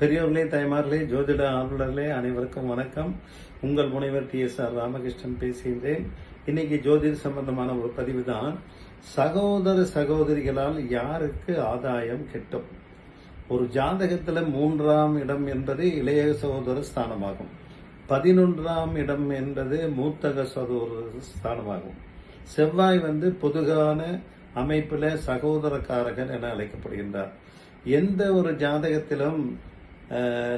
பெரியோர்களே தாய்மார்களே ஜோதிட ஆர்வலர்களே அனைவருக்கும் வணக்கம். உங்கள் முனைவர் டி எஸ் ஆர் ராமகிருஷ்ணன் பேசுகின்றேன். இன்னைக்கு ஜோதிட சம்பந்தமான ஒரு பதிவு தான் சகோதர சகோதரிகளால் யாருக்கு ஆதாயம் கிட்டும்? ஒரு ஜாதகத்தில் மூன்றாம் இடம் என்பது இளைய சகோதர ஸ்தானமாகும். பதினொன்றாம் இடம் என்பது மூத்தக சகோதர ஸ்தானமாகும். செவ்வாய் வந்து பொதுகான அமைப்பில் சகோதரக்காரகன் என அழைக்கப்படுகின்றார். எந்த ஒரு ஜாதகத்திலும்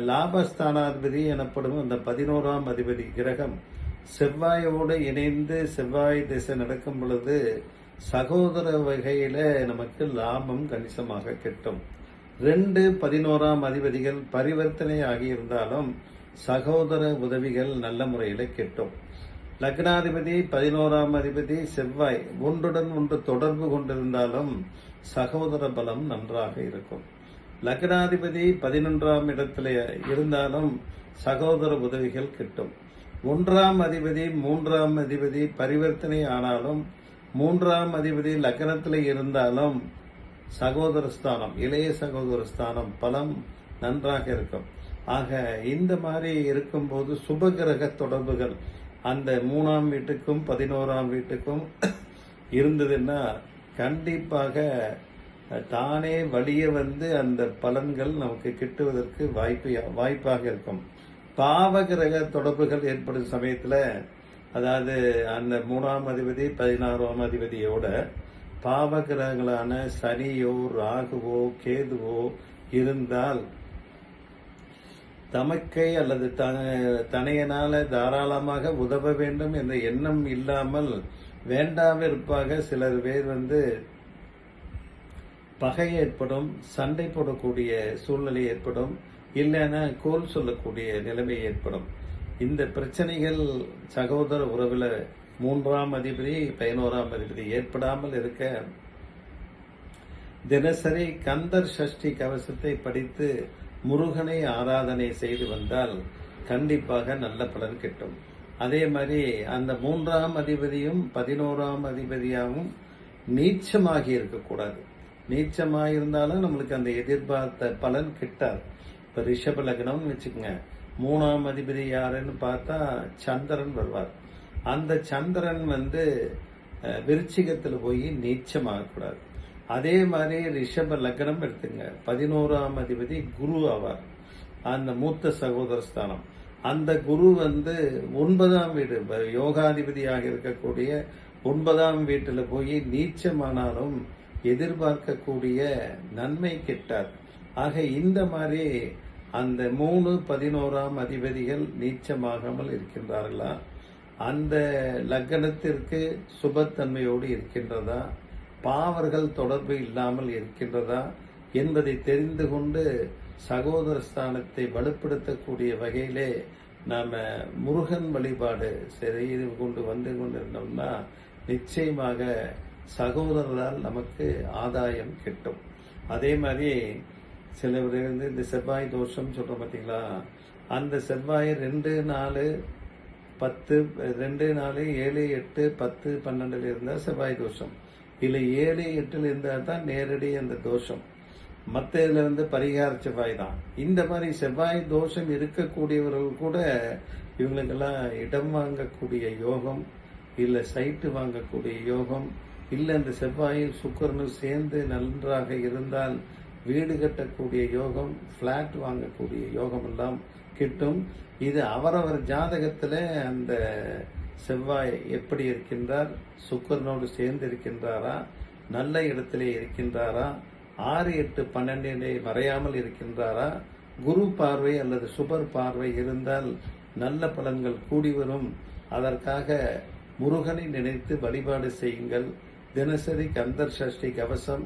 லாபஸ்தானாதிபதி எனப்படும் அந்த பதினோராம் அதிபதி கிரகம் செவ்வாயோடு இணைந்து செவ்வாய் திசை நடக்கும் பொழுது சகோதர வகையில நமக்கு லாபம் கணிசமாக கிட்டும். ரெண்டு பதினோராம் அதிபதிகள் பரிவர்த்தனை ஆகியிருந்தாலும் சகோதர உதவிகள் நல்ல முறையில் கிட்டும். லக்னாதிபதி பதினோராம் அதிபதி செவ்வாய் ஒன்றுடன் ஒன்று தொடர்பு கொண்டிருந்தாலும் சகோதர பலம் நன்றாக இருக்கும். லக்னாதிபதி பதினொன்றாம் இடத்துல இருந்தாலும் சகோதர உதவிகள் கிட்டும். ஒன்றாம் அதிபதி மூன்றாம் அதிபதி பரிவர்த்தனை ஆனாலும் மூன்றாம் அதிபதி லக்னத்தில் இருந்தாலும் சகோதர ஸ்தானம் இளைய சகோதர ஸ்தானம் பலம் நன்றாக இருக்கும். ஆக இந்த மாதிரி இருக்கும்போது சுபகிரக தொடர்புகள் அந்த மூணாம் வீட்டுக்கும் பதினோராம் வீட்டுக்கும் இருந்ததுன்னா கண்டிப்பாக தானே வழிய வந்து அந்த பலன்கள் நமக்கு கிட்டுவதற்கு வாய்ப்பு வாய்ப்பாக இருக்கும். பாவகிரக தொடர்புகள் ஏற்படும் சமயத்தில் அதாவது அந்த மூணாம் அதிபதி பதினாறாம் அதிபதியோட பாவகிரகங்களான சனியோ ராகுவோ கேதுவோ இருந்தால் தமக்கை அல்லது த- தனையனால தாராளமாக உதவ வேண்டும் என்ற எண்ணம் இல்லாமல் வேண்டாவிருப்பாக சிலர் பேர் வந்து பகை ஏற்படும் சண்டை போடக்கூடிய சூழ்நிலை ஏற்படும் இல்லைன்னா கோல் சொல்லக்கூடிய நிலைமை ஏற்படும். இந்த பிரச்சனைகள் சகோதர உறவில் மூன்றாம் அதிபதி பதினோராம் அதிபதி ஏற்படாமல் இருக்க தினசரி கந்தர் சஷ்டி கவசத்தை படித்து முருகனை ஆராதனை செய்து வந்தால் கண்டிப்பாக நல்ல பலன் கிட்டும். அதே மாதிரி அந்த மூன்றாம் அதிபதியும் பதினோராம் அதிபதியாகவும் நீச்சமாகி இருக்கக்கூடாது. நீச்சமாக இருந்தாலும் நம்மளுக்கு அந்த எதிர்பார்த்த பலன் கிட்டாது. இப்போ ரிஷப லக்னம்னு வச்சுக்கோங்க. மூணாம் அதிபதி யாருன்னு பார்த்தா சந்திரன் வருவார். அந்த சந்திரன் வந்து விருச்சிகத்தில் போய் நீச்சமாகக்கூடாது. அதே மாதிரி ரிஷப லக்னம் எடுத்துங்க பதினோராம் அதிபதி குரு ஆவார். அந்த மூத்த சகோதர ஸ்தானம். அந்த குரு வந்து ஒன்பதாம் வீடு யோகாதிபதியாக இருக்கக்கூடிய ஒன்பதாம் வீட்டில் போய் நீச்சமானாலும் எதிர்பார்க்கக்கூடிய நன்மை கிட்டார். ஆக இந்த மாதிரி அந்த மூணு பதினோராம் அதிபதிகள் நீச்சமாகாமல் இருக்கின்றார்களா? அந்த லக்கணத்திற்கு சுபத்தன்மையோடு இருக்கின்றதா? பாவர்கள் தொடர்பு இல்லாமல் இருக்கின்றதா? என்பதை தெரிந்து கொண்டு சகோதர ஸ்தானத்தை வலுப்படுத்தக்கூடிய வகையிலே நாம முருகன் வழிபாடு செய்து கொண்டு வந்து கொண்டிருந்தோம்னா நிச்சயமாக சகோதரரால் நமக்கு ஆதாயம் கிட்டும். அதே மாதிரி சில இருந்து வந்து இந்த செவ்வாய் தோஷம் சொல்றோம் பார்த்தீங்களா அந்த செவ்வாய் ரெண்டு நாலு பத்து ரெண்டு நாலு ஏழு எட்டு பத்து பன்னெண்டுல இருந்தால் செவ்வாய் தோஷம். இல்லை ஏழு எட்டுல இருந்தால் தான் நேரடி அந்த தோஷம். மற்ற இதுல வந்து பரிகார செவ்வாய் தான். இந்த மாதிரி செவ்வாய் தோஷம் இருக்கக்கூடியவர்கள் கூட இவங்களுக்கெல்லாம் இடம் வாங்கக்கூடிய யோகம் இல்லை சைட்டு வாங்கக்கூடிய யோகம் இல்லை அந்த செவ்வாயும் சுக்கரனும் சேர்ந்து நன்றாக இருந்தால் வீடு கட்டக்கூடிய யோகம் ஃப்ளாட் வாங்கக்கூடிய யோகம் எல்லாம் கிட்டும். இது அவரவர் ஜாதகத்தில் அந்த செவ்வாய் எப்படி இருக்கின்றார் சுக்கரனோடு சேர்ந்து இருக்கின்றாரா நல்ல இடத்திலே இருக்கின்றாரா ஆறு எட்டு பன்னெண்டிலே மறையாமல் இருக்கின்றாரா குரு பார்வை அல்லது சுபர் பார்வை இருந்தால் நல்ல பலன்கள் கூடி வரும். அதற்காக முருகனை நினைத்து வழிபாடு செய்யுங்கள். தினசரி கந்தர் சஷ்டி கவசம்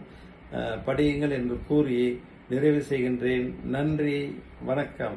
படியுங்கள் என்று கூறி நிறைவு செய்கின்றேன். நன்றி வணக்கம்.